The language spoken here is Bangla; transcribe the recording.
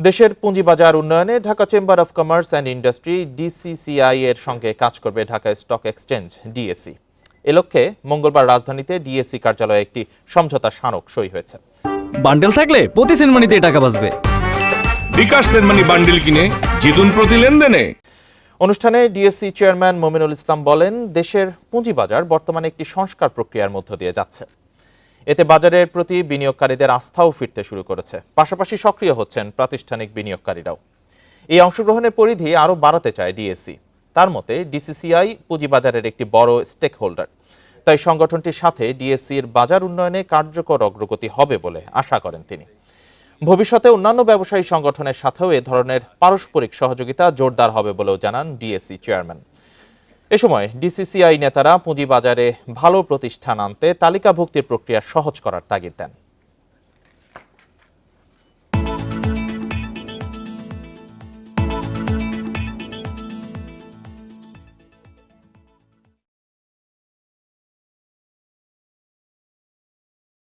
দেশের পুঁজিবাজার উন্নয়নে Dhaka chamber of commerce and industry DCCI এর সঙ্গে কাজ করবে ঢাকা স্টক এক্সচেঞ্জ ডিএসি এ লক্ষ্যে মঙ্গলবার রাজধানীতে ডিএসি কার্যালয়ে একটি সমঝোতা স্মারক সই হয়েছে। বান্ডেল থাকলে প্রতি সেনমানিতে টাকা বাঁচবে। বিকাশ সেনমানি বান্ডিল কিনে জিতুন প্রতি লেনদেনে। অনুষ্ঠানে ডিএসসি চেয়ারম্যান মোমিনুল ইসলাম বলেন দেশের পুঁজিবাজার বর্তমানে একটি সংস্কার প্রক্রিয়ার মধ্য দিয়ে যাচ্ছে। এতে বাজারের প্রতি বিনিয়োগকারীদের আস্থাও ফিরতে শুরু করেছে। পাশাপাশি সক্রিয় হচ্ছেন প্রাতিষ্ঠানিক বিনিয়োগকারীরাও। এই অংশগ্রহণের পরিধি আরও বাড়াতে চায় ডিএসসি তার মতে, ডিসিসিআই পুঁজিবাজারের একটি বড় স্টেক হোল্ডার তাই সংগঠনটির সাথে ডিএসসির বাজার উন্নয়নে কার্যকর অগ্রগতি হবে বলে আশা করেন তিনি। ভবিষ্যতে অন্যান্য ব্যবসায়ী সংগঠনের সাথেও এ ধরনের পারস্পরিক সহযোগিতা জোরদার হবে বলেও জানান ডিএসসি চেয়ারম্যান। এ সময় ডিসিসিআই নেতারা পুঁজিবাজারে ভালো প্রতিষ্ঠান আনতে তালিকাভুক্তির প্রক্রিয়া সহজ করার তাগিদ দেন।